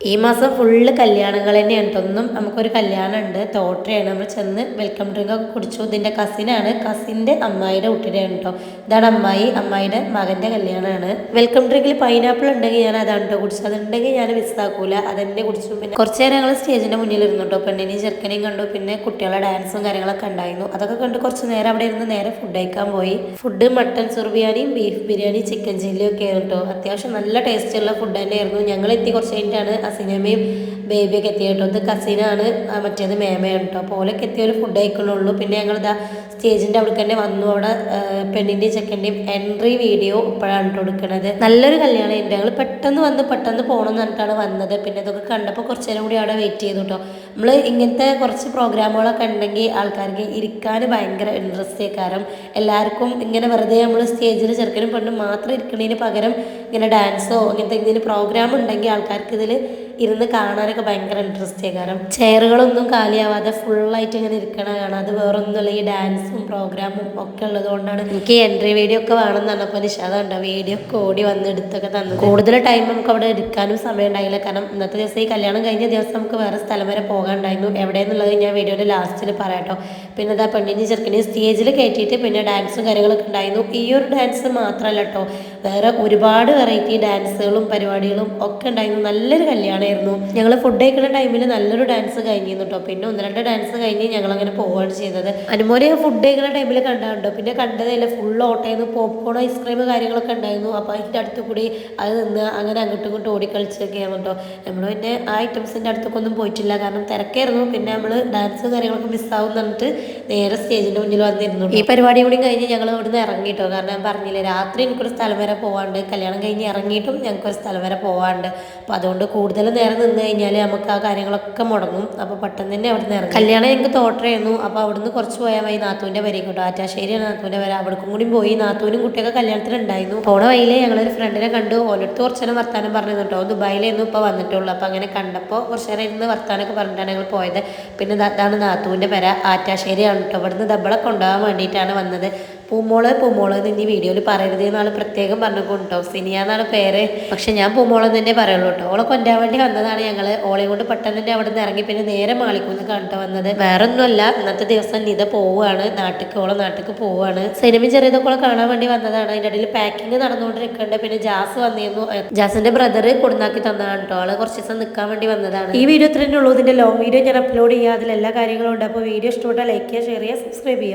ഈ മാസം ഫുള്ള് കല്യാണങ്ങൾ തന്നെയാണ്. ഒന്നും നമുക്കൊരു കല്യാണം ഉണ്ട് തോട്ടയാണ് നമ്മൾ ചെന്ന് വെൽക്കം ഡ്രിങ്ക് ഒക്കെ കുടിച്ചു. ഇതിന്റെ കസിനാണ് കസിന്റെ അമ്മായിയുടെ കുട്ടിയുടെയാണ് കേട്ടോ. ഇതാണ് അമ്മായി. അമ്മായിയുടെ മകന്റെ കല്യാണമാണ്. വെൽക്കം ഡ്രിങ്കിൽ പൈനാപ്പിൾ ഉണ്ടെങ്കിൽ ഞാൻ അതാണ് കേട്ടോ കുടിച്ചത്. അതുണ്ടെങ്കിൽ ഞാൻ മിസ്സാക്കൂല. അതെന്നെ കുടിച്ചു. പിന്നെ കുറച്ച് നേരം ഞങ്ങൾ സ്റ്റേജിന്റെ മുന്നിൽ ഇരുന്നു കേട്ടോ. പെണ്ണിനെയും ചെറുക്കനെയും കണ്ടു. പിന്നെ കുട്ടികളുടെ ഡാൻസും കാര്യങ്ങളൊക്കെ ഉണ്ടായിരുന്നു. അതൊക്കെ കണ്ട് കുറച്ച് നേരം അവിടെ ഇരുന്ന് നേരെ ഫുഡ് കഴിക്കാൻ പോയി. ഫുഡ് മട്ടൺ സുർബിയാനിയും ബീഫ് ബിരിയാണി ചിക്കൻ ചില്ലിയും ഒക്കെ ആയിരുന്നു കേട്ടോ. അത്യാവശ്യം നല്ല ടേസ്റ്റുള്ള ഫുഡ് തന്നെയായിരുന്നു. ഞങ്ങൾ എത്തി കുറച്ച് കഴിഞ്ഞിട്ടാണ് അസിനമ്മയും ബേബിയൊക്കെ എത്തിയ കേട്ടോ ഇത് കസിനാണ് മറ്റേത് മേമയാണ് കേട്ടോ. അപ്പോൾ ഓലൊക്കെ എത്തിയൊരു ഫുഡ് കഴിക്കണുള്ളൂ. പിന്നെ ഞങ്ങൾ ഇതാ സ്റ്റേജിന്റെ അവിടെ തന്നെ വന്നു. അവിടെ പെണ്ണിന്റെയും ചെക്കന്റെയും എൻട്രി വീഡിയോ ഇപ്പോഴാണ് കേട്ടോ എടുക്കുന്നത് നല്ലൊരു കല്യാണം ഉണ്ട് ഞങ്ങൾ പെട്ടെന്ന് വന്ന് പെട്ടെന്ന് പോകണം എന്ന് പറഞ്ഞിട്ടാണ് വന്നത്. പിന്നെ ഇതൊക്കെ കണ്ടപ്പോൾ കുറച്ചു നേരം കൂടി അവിടെ വെയിറ്റ് ചെയ്തു കേട്ടോ. നമ്മൾ ഇങ്ങനത്തെ കുറച്ച് പ്രോഗ്രാമുകളൊക്കെ ഉണ്ടെങ്കിൽ ആൾക്കാർക്ക് ഇരിക്കാൻ ഭയങ്കര ഇൻട്രസ്റ്റ് കാരണം എല്ലാവർക്കും ഇങ്ങനെ വെറുതെ നമ്മൾ സ്റ്റേജിൽ ചെറുക്കനും പെണ്ണും മാത്രം ഇരിക്കുന്നതിന് പകരം ഇങ്ങനെ ഡാൻസോ ഇങ്ങനത്തെ എന്തെങ്കിലും പ്രോഗ്രാം ഉണ്ടെങ്കിൽ ആൾക്കാർക്ക് ഇതിൽ ഇരുന്ന് കാണാനൊക്കെ ഭയങ്കര ഇൻട്രസ്റ്റ് കാരണം ചെയറുകളൊന്നും കാലിയാവാതെ ഫുള്ളായിട്ട് ഇങ്ങനെ ഇരിക്കണ കാണാം. അത് വേറൊന്നുമില്ല. ഈ ഡാൻസും പ്രോഗ്രാമും ഒക്കെ ഉള്ളത് കൊണ്ടാണ് എനിക്ക് എൻട്രി വീഡിയോ ഒക്കെ വേണമെന്ന് പറഞ്ഞപ്പോൾ നിഷാദ ഉണ്ടോ വീഡിയോ ഒക്കെ ഓടി വന്ന് എടുത്തൊക്കെ തന്നു കൂടുതൽ ടൈം നമുക്ക് അവിടെ എടുക്കാനും സമയം ഉണ്ടായില്ല. കാരണം ഇന്നത്തെ ദിവസം ഈ കല്യാണം കഴിഞ്ഞ ദിവസം നമുക്ക് വേറെ സ്ഥലം വരെ പോകാനുണ്ടായിരുന്നു. എവിടെയെന്നുള്ളത് ഞാൻ വീഡിയോയുടെ ലാസ്റ്റിൽ പറയാട്ടോ പിന്നെ അതാ പെണ്ണിനെ ചെറുക്കനെയും സ്റ്റേജിൽ കയറ്റിയിട്ട് പിന്നെ ഡാൻസും കാര്യങ്ങളൊക്കെ ഉണ്ടായിരുന്നു. ഈ ഒരു ഡാൻസ് മാത്രമല്ല കേട്ടോ. വേറെ ഒരുപാട് വെറൈറ്റി ഡാൻസുകളും പരിപാടികളും ഒക്കെ ഉണ്ടായിരുന്നു. നല്ലൊരു കല്യാണമായിരുന്നു ഞങ്ങൾ ഫുഡ് കഴിക്കുന്ന ടൈമിൽ നല്ലൊരു ഡാൻസ് കഴിഞ്ഞിരുന്നു കേട്ടോ പിന്നെ ഒന്ന് രണ്ട് ഡാൻസ് കഴിഞ്ഞ് ഞങ്ങൾ അങ്ങനെ പോവുകയാണ് ചെയ്തത്. അനുമോനെ ഫുഡ് കഴിക്കുന്ന ടൈമിൽ കണ്ടാണ്ടോ പിന്നെ കണ്ടതല്ല ഫുൾ ഓട്ടായിരുന്നു പോപ്കോൺ ഐസ്ക്രീം കാര്യങ്ങളൊക്കെ ഉണ്ടായിരുന്നു. അപ്പോൾ അതിന്റെ അടുത്ത് കൂടി അത് നിന്ന് അങ്ങനെ അങ്ങോട്ടും ഇങ്ങോട്ടും ഓടിക്കളിച്ചൊക്കെയാണ് കേട്ടോ നമ്മൾ പിന്നെ ആ ഐറ്റംസിന്റെ അടുത്തൊക്കെ പോയിട്ടില്ല. കാരണം തിരക്കായിരുന്നു. പിന്നെ നമ്മൾ ഡാൻസ് കാര്യങ്ങളൊക്കെ മിസ്സാവും എന്നിട്ട് നേരെ സ്റ്റേജിന്റെ മുന്നിൽ വന്നിരുന്നു ഈ പരിപാടി കൂടി കഴിഞ്ഞ് ഞങ്ങൾ ഇവിടുന്ന് ഇറങ്ങിയിട്ടോ കാരണം ഞാൻ പറഞ്ഞില്ലേ രാത്രി എനിക്കൊരു സ്ഥലം വരെ പോവാണ്ട്. കല്യാണം കഴിഞ്ഞ് ഇറങ്ങിയിട്ടും ഞങ്ങൾക്ക് ഒരു സ്ഥലം വരെ പോവാണ്ട്. അപ്പോൾ അതുകൊണ്ട് കൂടുതൽ നേരം നിന്ന് കഴിഞ്ഞാൽ നമുക്ക് ആ കാര്യങ്ങളൊക്കെ മുടങ്ങും. അപ്പോൾ പെട്ടെന്ന് തന്നെ അവിടെ നിന്ന് ഇറങ്ങും. കല്യാണം ഞങ്ങൾക്ക് തോട്ടയായിരുന്നു അപ്പോൾ അവിടുന്ന് കുറച്ച് പോയാൽ മതി. നാത്തൂന്റെ വരെയും കേട്ടോ. ആറ്റാശ്ശേരിയാണ് നാത്തൂന്റെ വരെ അവിടേക്കും കൂടി പോയി. നാത്തൂനും കുട്ടിയൊക്കെ കല്യാണത്തിനുണ്ടായിരുന്നു പോണ വഴിയിലെ ഞങ്ങളൊരു ഫ്രണ്ടിനെ കണ്ടു. ഓരോരുത്തർ കുറച്ച് നേരം വർത്താനം പറഞ്ഞു കേട്ടോ. ദുബായിലായിരുന്നു ഇപ്പോൾ വന്നിട്ടുള്ളൂ. അപ്പോൾ അങ്ങനെ കണ്ടപ്പോൾ കുറച്ച് നേരം ഇരുന്ന് വർത്താനമൊക്കെ പറഞ്ഞിട്ടാണ് ഞങ്ങൾ പോയത്. പിന്നെ അതാണ് നാത്തൂന്റെ പെര. ആറ്റാശ്ശേരിയാണ് കേട്ടോ. ഇവിടുന്ന് ദബ്ബളൊക്കെ കൊണ്ടുപോകാൻ വേണ്ടിയിട്ടാണ് വന്നത്. പൂമോൾ പൂമോൾ എന്ന് ഇനി വീഡിയോയിൽ പറയരുത് എന്നാണ് പ്രത്യേകം പറഞ്ഞു കേട്ടോ. സിനിയ എന്നാണ് പേര്. പക്ഷെ ഞാൻ പൂമോളെന്ന് തന്നെ പറയുള്ളൂ കേട്ടോ. ഓളെ കൊണ്ടാൻ വേണ്ടി വന്നതാണ് ഞങ്ങൾ ഓളെ കൊണ്ട് പെട്ടെന്ന് തന്നെ അവിടെ നിന്ന് ഇറങ്ങി പിന്നെ നേരെ മാളിക്കുന്ന് കണ്ടു വന്നത്. വേറെ ഒന്നുമല്ല ഇന്നത്തെ ദിവസം നിത പോവുകയാണ്. നാട്ടിക്ക് ഓളെ നാട്ടിക്ക് പോവുകയാണ്. സിനിമ ചെറിയതൊക്കെ ഓളെ കാണാൻ വേണ്ടി വന്നതാണ്. അതിന്റെ ഇടയിൽ പാക്കിങ് നടന്നുകൊണ്ടിരിക്കുന്നുണ്ട്. പിന്നെ ജാസ് വന്നിരുന്നു. ജാസിന്റെ ബ്രദർ കൊടുന്നാക്കി തന്നതാണ് കേട്ടോ. ആൾ കുറച്ച് ദിവസം നിൽക്കാൻ വേണ്ടി വന്നതാണ്. ഈ വീഡിയോ ഇത്രേ ഉള്ളൂ. ഇതിന്റെ ലോങ് വീഡിയോ ഞാൻ അപ്ലോഡ് ചെയ്യുക അതിൽ എല്ലാ കാര്യങ്ങളും ഉണ്ട്. അപ്പോൾ വീഡിയോ ഇഷ്ടപ്പെട്ടാൽ ലൈക്ക് ചെയ്യുക ഷെയർ ചെയ്യുക സബ്സ്ക്രൈബ് ചെയ്യുക.